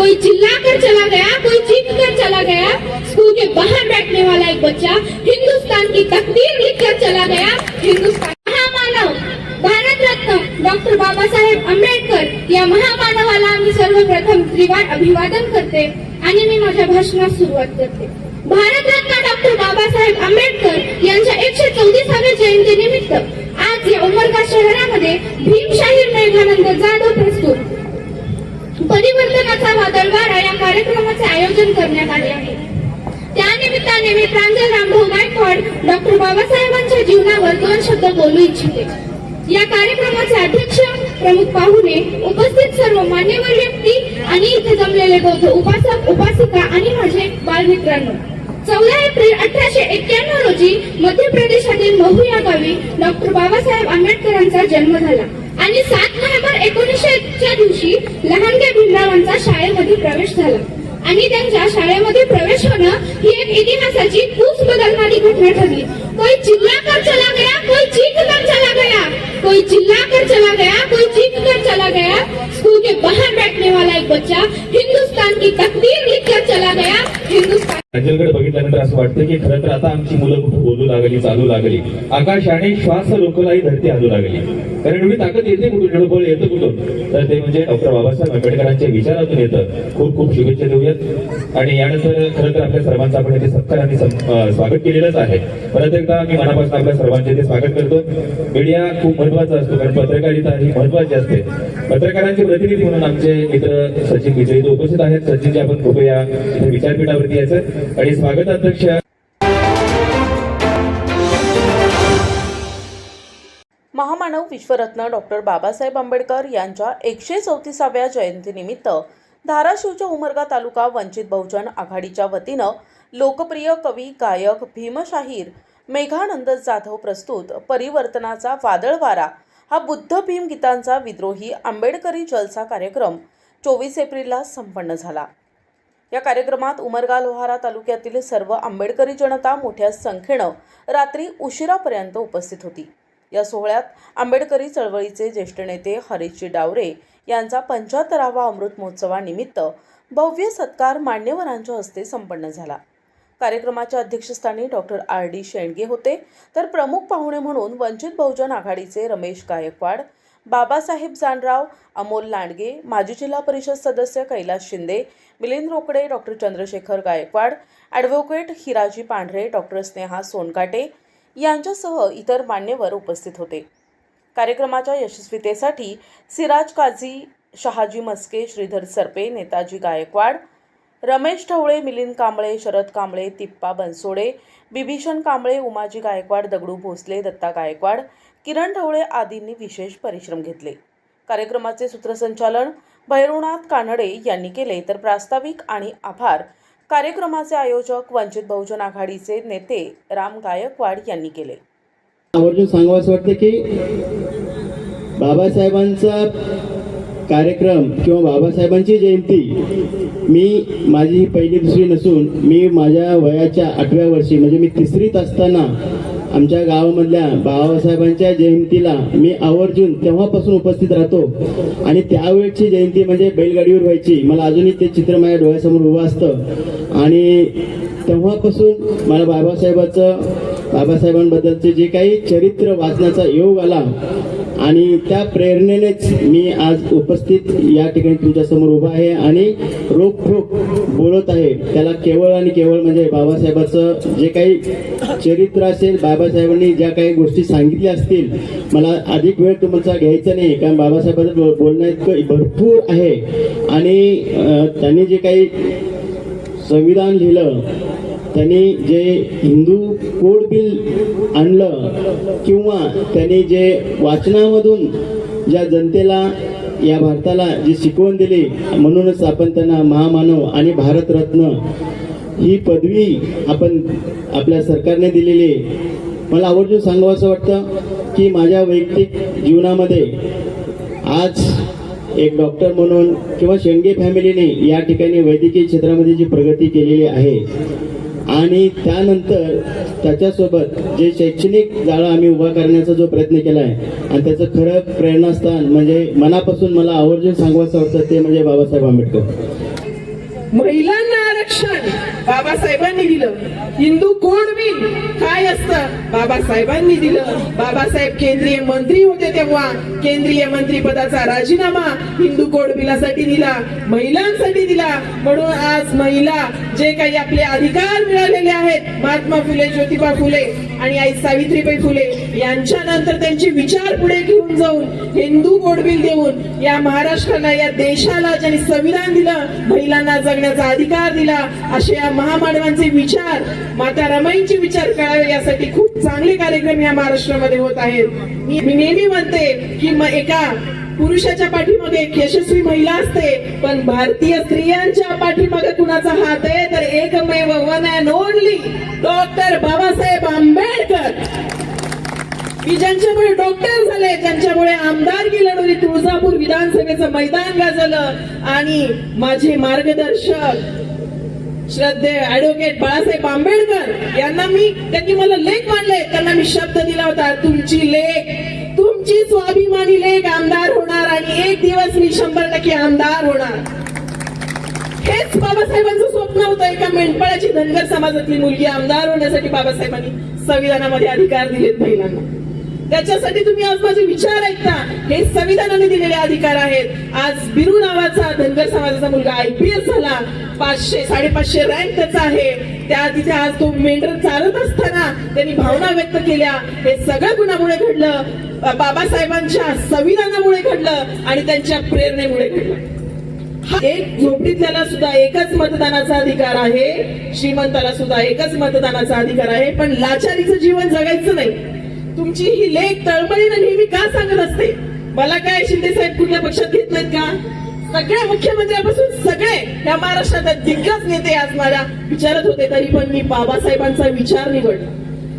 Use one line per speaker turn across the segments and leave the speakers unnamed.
कोई चिल्ला कर चला गया कोई चीख कर चला गया स्कूल के बाहर बैठने वाला एक बच्चा हिंदुस्तान की तकदीर लिख कर चला गया। हिंदुस्तान महामानव भारत रत्न डॉक्टर बाबासाहेब आंबेडकर या महामानवाला आम्ही सर्वप्रथम त्रिवार अभिवादन करते आणि मी माझ्या भाषणास सुरुवात करते. भारतरत्न डॉक्टर बाबासाहेब आंबेडकर यांच्या एकशे चौतीसाव्या जयंती निमित्त आज या उमरगा शहरामध्ये भीमशाहीर मेघानंद जाधव प्रस्तुत परिवर्तनाचा वादळवारा या कार्यक्रमाचे आयोजन करण्यात आले आहे त्यानिमित्ताने मी प्रांजल रामभाऊ गायकवाड डॉक्टर बाबासाहेबांच्या जीवनावर दोन शब्द बोलू इच्छिते. या कार्यक्रमाचे अध्यक्ष प्रमुख पाहुणे उपस्थित सर्व मान्यवर व्यक्ती आणि इथे जमलेले बौद्ध उपासक उपासिका आणि माझे बालमित्रांनो. चौदा एप्रिल अठराशे एक्क्याण्णव रोजी मध्य प्रदेशातील महू या गावी डॉक्टर बाबासाहेब आंबेडकरांचा जन्म झाला आणि सात नोव्हेंबर एकोणीसशे च्या दिवशी लहानग्या भीमरावांचा शाळेमध्ये प्रवेश झाला. आणि त्यांच्या शाळेमध्ये प्रवेश होणं ही एक इतिहासाची पूस बदलणारी घटना ठरली. कोई चिल्ला कर चला गया कोई चीख कर चला गया. कोई चिल्ला कर चला गया कोई चीख कर चला गया. स्कूल के बाहर बैठने वाला एक बच्चा हिंदुस्तान की तकदीर लिख कर चला गया. हिंदुस्तान
असं वाटतं की खरं तर आता आमची मुलं कुठं बोलू लागली चालू लागली. आकाशाने श्वास लोकलाही धरती हलू लागली. कारण एवढी ताकद येते कुठून निळबळ येतं कुठून तर ते म्हणजे डॉक्टर बाबासाहेब आंबेडकरांच्या विचारातून येतं. खूप खूप शुभेच्छा देऊयात. आणि यानंतर खरं तर आपल्या सर्वांचं आपण इथे सत्कार आणि स्वागत केलेलंच आहे. परत एकदा मी मनापासून आपल्या सर्वांचे ते स्वागत करतो. मीडिया खूप महत्त्वाचा असतो कारण पत्रकारिता ही महत्वाची असते. पत्रकारांचे प्रतिनिधी म्हणून आमचे मित्र सचिन विजय उपस्थित आहेत. सचिनचे आपण कृपया इथे विचारपीठावरती यायचं. आणि अध्यक्ष.
महामानव विश्वरत्न डॉक्टर बाबासाहेब आंबेडकर यांच्या एकशे चौतीसाव्या जयंतीनिमित्त धाराशिवच्या उमरगा तालुका वंचित बहुजन आघाडीच्या वतीनं लोकप्रिय कवी गायक भीमशाहीर मेघानंद जाधव प्रस्तुत परिवर्तनाचा वादळ वारा हा बुद्ध भीम गीतांचा विद्रोही आंबेडकरी जलसा कार्यक्रम चोवीस एप्रिलला संपन्न झाला. या कार्यक्रमात उमरगा लोहारा तालुक्यातील सर्व आंबेडकरी जनता मोठ्या संख्येनं रात्री उशिरापर्यंत उपस्थित होती. या सोहळ्यात आंबेडकरी चळवळीचे ज्येष्ठ नेते हरीशजी डावरे यांचा पंच्याहत्तरावा अमृत महोत्सवानिमित्त भव्य सत्कार मान्यवरांच्या हस्ते संपन्न झाला. कार्यक्रमाच्या अध्यक्षस्थानी डॉक्टर आर डी शेंडगे होते. तर प्रमुख पाहुणे म्हणून वंचित बहुजन आघाडीचे रमेश गायकवाड बाबासाहेब जानराव अमोल लांडगे माजी जिल्हा परिषद सदस्य Kailas Shinde Milind Rokade doctor Chandrashekhar Gaikwad advocate Hiraji Pandhare doctor Sneha सोनकाटे यांच्यासह इतर मान्यवर उपस्थित होते. कार्यक्रमाच्या यशस्वीतेसाठी सिराज काझी शहाजी मस्के श्रीधर सरपे नेताजी गायकवाड रमेश ढवळे मिलिंद कांबळे शरद कांबळे तिप्पा बनसोडे बिभीषण कांबळे उमाजी गायकवाड दगडू भोसले दत्ता गायकवाड किरण ढवळे आदींनी विशेष परिश्रम घेतले. कार्यक्रमाचे सूत्रसंचालन भैरवनाथ कानडे यांनी केले. तर प्रास्ताविक आणि आभार कार्यक्रमाचे आयोजक वंचित बहुजन आघाडीचे नेते राम गायकवाड यांनी केले.
आवर्जून सांगावं वाटतं की बाबासाहेबांचा कार्यक्रम किंवा बाबासाहेबांची जयंती मी माझी पहिली दुसरी नसून मी माझ्या वयाच्या आठव्या वर्षी म्हणजे मी तिसरीत असताना आमच्या गावामधल्या बाबासाहेबांच्या जयंतीला मी आवर्जून तेव्हापासून उपस्थित राहतो. आणि त्यावेळची जयंती म्हणजे बैलगाडीवर व्हायची. मला अजूनही ते चित्र माझ्या डोळ्यासमोर उभं असतं. आणि तेव्हापासून मला बाबासाहेबाचं बाबासाहेबांबद्दलचे जे काही चरित्र वाचण्याचा योग आला आणि त्या प्रेरणेनेच मी आज उपस्थित या ठिकाणी तुमच्यासमोर उभा आहे आणि रोखोक बोलत आहे. त्याला केवळ आणि केवळ म्हणजे बाबासाहेबाचं जे काही चरित्र असेल बाबासाहेबांनी ज्या काही गोष्टी सांगितल्या असतील मला अधिक वेळ तुमचा घ्यायचा नाही कारण बाबासाहेबांचं बोल- बोलणं इतकं भरपूर आहे. आणि त्यांनी जे काही संविधान लिहिलं त्यांनी जे हिंदू कोड बिल आणलं किंवा त्यांनी जे वाचनामधून ज्या जनतेला या भारताला जी शिकवण दिली म्हणूनच आपण त्यांना महामानव आणि भारतरत्न ही पदवी आपण आपल्या सरकारने दिलेली आहे. मला आवर्जून सांगावं असं वाटतं की माझ्या वैयक्तिक जीवनामध्ये आज एक डॉक्टर म्हणून किंवा शेंडगे फॅमिलीने या ठिकाणी वैद्यकीय क्षेत्रामध्ये जी प्रगती केलेली आहे आणि त्यानंतर त्याच्यासोबत जे शैक्षणिक जाळं आम्ही उभा करण्याचा जो प्रयत्न केला आहे आणि त्याचं खरं प्रेरणास्थान म्हणजे मनापासून मला आवर्जून सांगवायचं होतं ते म्हणजे बाबासाहेब आंबेडकर.
महिलांना आरक्षण बाबासाहेबांनी दिलं. हिंदू कोण बिल काय असतं? बाबासाहेबांनी दिलं. बाबासाहेब केंद्रीय मंत्री होते तेव्हा. केंद्रीय मंत्री पदाचा राजीनामा हिंदू कोड बिलासाठी दिला. महिलांसाठी दिला. म्हणून आज महिला जे काही आपले अधिकार मिळालेले आहेत महात्मा फुले ज्योतिबा फुले आणि आई सावित्रीबाई फुले यांच्यानंतर त्यांचे विचार पुढे घेऊन जाऊन हिंदू कोड बिल देऊन या महाराष्ट्राला या देशाला ज्यांनी संविधान दिलं महिलांना जगण्याचा अधिकार दिला. असे या महामानवांचे विचार माता रमाईंचे विचार कळावे यासाठी खूप चांगले कार्यक्रम या महाराष्ट्रामध्ये होत आहेत. मी नेहमी म्हणते की म- एका पुरुषाच्या पाठीमागे एक यशस्वी महिला असते पण भारतीय स्त्रियांच्या पाठीमागे कुणाचा हात आहे तर एकमेव one and only doctor Babasaheb Ambedkar. मी ज्यांच्यामुळे डॉक्टर झाले ज्यांच्यामुळे आमदारकी लढवली तुळजापूर विधानसभेचं मैदान गाजलं आणि माझे मार्गदर्शक श्रद्धे ऍडव्होकेट बाळासाहेब आंबेडकर यांना मी त्यांनी मला लेख मांडले. त्यांना मी शब्द दिला होता तुमची लेख तुमची स्वाभिमानी लेख आमदार होणार आणि एक दिवस मी शंभर टक्के आमदार होणार. हेच बाबासाहेबांचं स्वप्न होतं. एका मेंढपाळाची धनगर समाजातली मुलगी आमदार होण्यासाठी बाबासाहेबांनी संविधानामध्ये अधिकार दिलेत महिलांना. त्याच्यासाठी तुम्ही आज माझे विचार ऐकता. हे संविधानाने दिलेले अधिकार आहेत. आज बिरू नावाचा धनगर समाजाचा मुलगा आयपीएस झाला. पाचशे साडेपाचशे रँक त्याचा आहे. त्या तिथे आज तो मेंढर चालत असताना त्यांनी भावना व्यक्त केल्या. हे सगळं गुणामुळे घडलं. बाबासाहेबांच्या संविधानामुळे घडलं आणि त्यांच्या प्रेरणेमुळे घडलं. हा एक झोपडीतल्याला सुद्धा एकच मतदानाचा अधिकार आहे. श्रीमंताला सुद्धा एकच मतदानाचा अधिकार आहे. पण लाचारीचं जीवन जगायचं नाही. तुमची ही लेख तळमळीनं नेहमी का सांगत असते? मला काय शिंदे साहेब कुठल्या पक्षात घेत नाहीत का? सगळ्या मुख्यमंत्र्यापासून सगळे या महाराष्ट्रात दिग्गज नेते आज मला विचारत होते तरी पण मी बाबासाहेबांचा विचार निवडला.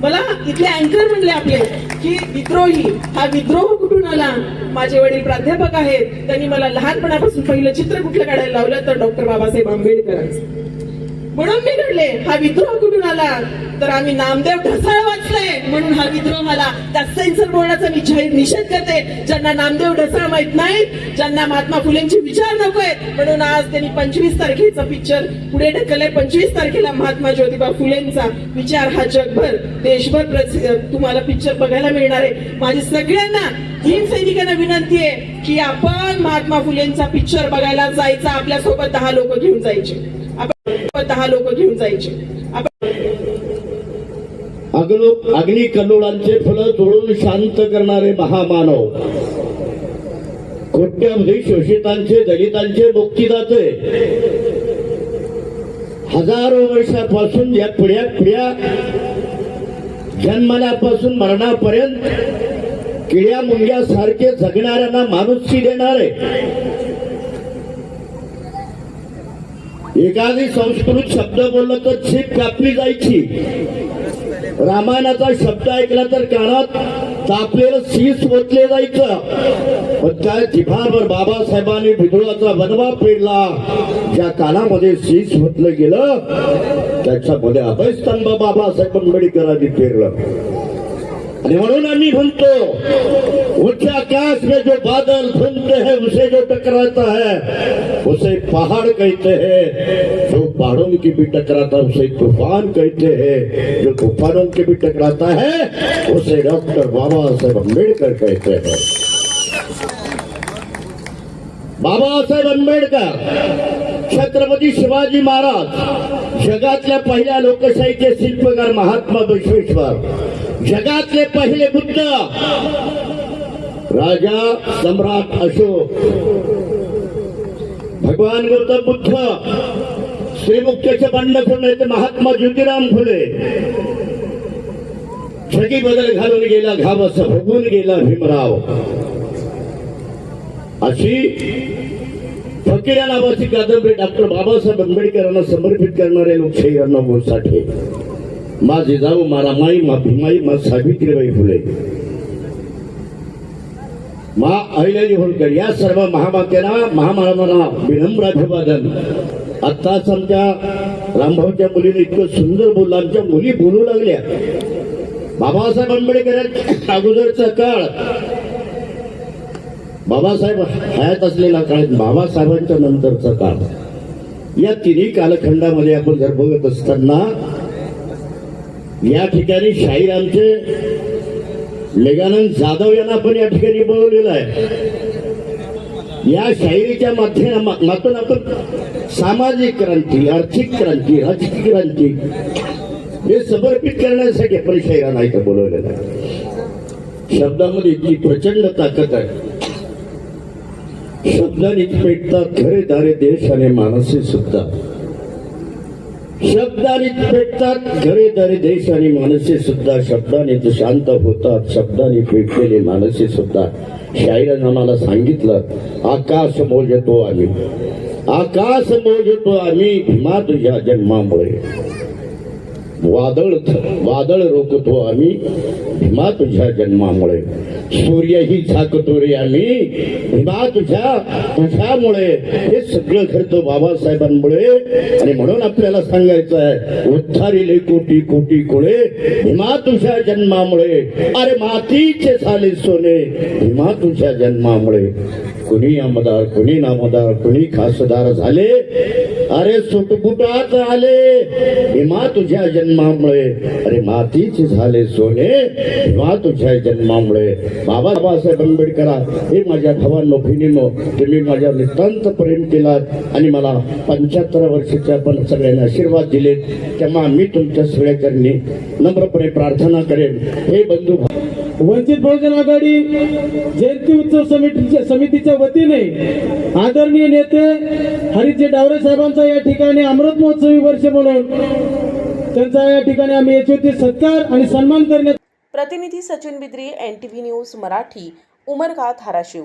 मला इथले अँकर म्हणले आपले की विद्रोही हा विद्रोह कुठून आला? माझे वडील प्राध्यापक आहेत त्यांनी मला लहानपणापासून पहिलं चित्र कुठलं काढायला लावलं? तर डॉक्टर बाबासाहेब आंबेडकरांचं. म्हणून मी घडले हा विद्रोह कुठून आला? तर आम्ही नामदेव ढसाळ वाचले. म्हणून हा विद्रोह आला. त्या सेन्सर बोर्डाचा मी जाहीर निषेध करते. ज्यांना नामदेव ढसाळ माहीत नाहीत ज्यांना महात्मा फुलेंचे विचार नकोय म्हणून आज त्यांनी पंचवीस तारखेचा पिक्चर पुढे ढकललाय पंचवीस तारखेला महात्मा ज्योतिबा फुलेंचा विचार हा जगभर देशभर तुम्हाला पिक्चर बघायला मिळणार आहे. माझी सगळ्यांना भीम सैनिकांना विनंती आहे की आपण महात्मा फुलेंचा पिक्चर बघायला जायचा आपल्यासोबत दहा लोक घेऊन जायचे. आपण दहा लोक घेऊन जायचे.
अग्नो अग्नी कल्लोळांचे फळ तोडून शांत करणारे महामानव. कोट्यावधी शोषितांचे दलितांचे मुक्तीदाते. हजारो वर्षापासून या पिढ्या पिढ्या जन्मल्यापासून मरणापर्यंत किड्या मुंग्यासारखे जगणाऱ्यांना माणुसकी देणारे. एखादी संस्कृत शब्द बोलला तर छीप कापली जायची. रामायणाचा शब्द ऐकला तर कानात तापलेलं शीस ओतले जायचं. पण त्या जिभावर बाबासाहेबांनी विद्रोहाचा वनवा पेरला. ज्या कानामध्ये शीस ओतलं गेलं त्याच्यामध्ये अभयस्तंभ बाबासाहेब आंबेडकरांनी पेरलं. आणि म्हणून आम्ही आकाश में जो बादल घूमते हैं, उसे जो टकराता है, उसे पहाड़ कहते हैं। जो पहाड़ों की भी टकराता है, उसे तूफ़ान कहते हैं। जो तूफानों के भी टकराता है, उसे डॉक्टर बाबा साहेब अंबेडकर कहते हैं। बाबा साहेब अंबेडकर छत्रपति शिवाजी महाराज जगातल्या पहिल्या लोकशाहीचे शिल्पकार महात्मा बसवेश्वर. जगातले पहिले बुद्ध. राजा सम्राट अशोक. भगवान गौतम बुद्ध. श्रीमुक्तीचे बंडखोर ते महात्मा ज्योतिराम फुले. छगी बदल घालून गेला घावस भोगून गेला भीमराव. अशी फकीरा नावाची कादंबरी डॉक्टर बाबासाहेब आंबेडकरांना समर्पित करणारे लोकशाही अण्णाभाऊ साठे मा जिजाऊ मा रामाई मा भीमाई मा सावित्रीबाई फुले. मा अहिल्याजी होळकर या सर्व महामात्यांना महामानवांना विनम्र अभिवादन. आत्ताच आमच्या रामभाऊच्या मुलीने इतकं सुंदर बोललं आमच्या मुली बोलू लागल्या. बाबासाहेब आंबेडकर अगोदरचा काळ बाबासाहेब हयात असलेला काळ बाबासाहेबांच्या नंतरचा काळ. या तिन्ही कालखंडामध्ये आपण जर बघत असताना या ठिकाणी शाहीर आमचे लेगानंद जाधव यांना पण या ठिकाणी बोलवलेलं आहे. या शाहिरीच्या माध्यमातून आपण सामाजिक क्रांती आर्थिक क्रांती राजकीय क्रांती हे समर्पित करण्यासाठी आपण शाहिरांना इथं बोलवलेलं आहे. शब्दामध्ये इतकी प्रचंड ताकद आहे. शब्दाने पेटतात खरे दारे देश आणि माणसे सुद्धा. शब्दाने पेटतात घरे दारे देश आणि माणसे सुद्धा. शब्दाने शांत होतात शब्दाने पेटलेले माणसे सुद्धा. शाहिरानं आम्हाला सांगितलं आकाश मोजतो आम्ही. आकाश मोजतो आम्ही भीमा तुझ्या जन्मामुळे. वादळ वादळ रोखतो आम्ही. भीमा तुझ्या जन्मामुळे. सूर्यही झाकतो रे आम्ही. भीमा तुझ्या तुझ्यामुळे. हे सगळं घडतं बाबासाहेबांमुळे. आणि म्हणून आपल्याला सांगायचं आहे उद्धारिले कोटी कोटी कोळे भीमा तुझ्या जन्मामुळे. अरे मातीचे झाले सोने भीमा तुझ्या जन्मामुळे. कुणी आमदार कुणी नामदार कुणी खासदार झाले? अरे सुटपुटात आले. हिमा तुझ्या जन्मामुळे. अरे मातीचे झाले सोने. हिमा तुझ्या जन्मामुळे. बाबा बाबासाहेब आंबेडकर हे माझ्या भावांनो बहिणींनो तुम्ही माझ्या नितांत प्रेम केलात आणि मला पंच्याहत्तर वर्षाच्या पण सगळ्यांना आशीर्वाद दिले तेव्हा मी तुमच्या सगळ्या नम्रपणे प्रार्थना करेन. हे बंधू
वंचित बहुजन आघाडी जयंती उत्सव समितीच्या समितीच्या वतीने आदरणीय नेते हरिचे डावरे साहेबांचा या ठिकाणी अमृत महोत्सवी वर्ष म्हणून त्यांचा या ठिकाणी आम्ही यशोती सत्कार आणि सन्मान करण्यात
प्रतिनिधी Sachin Bidri N T V news Marathi Umarga Dharashiv.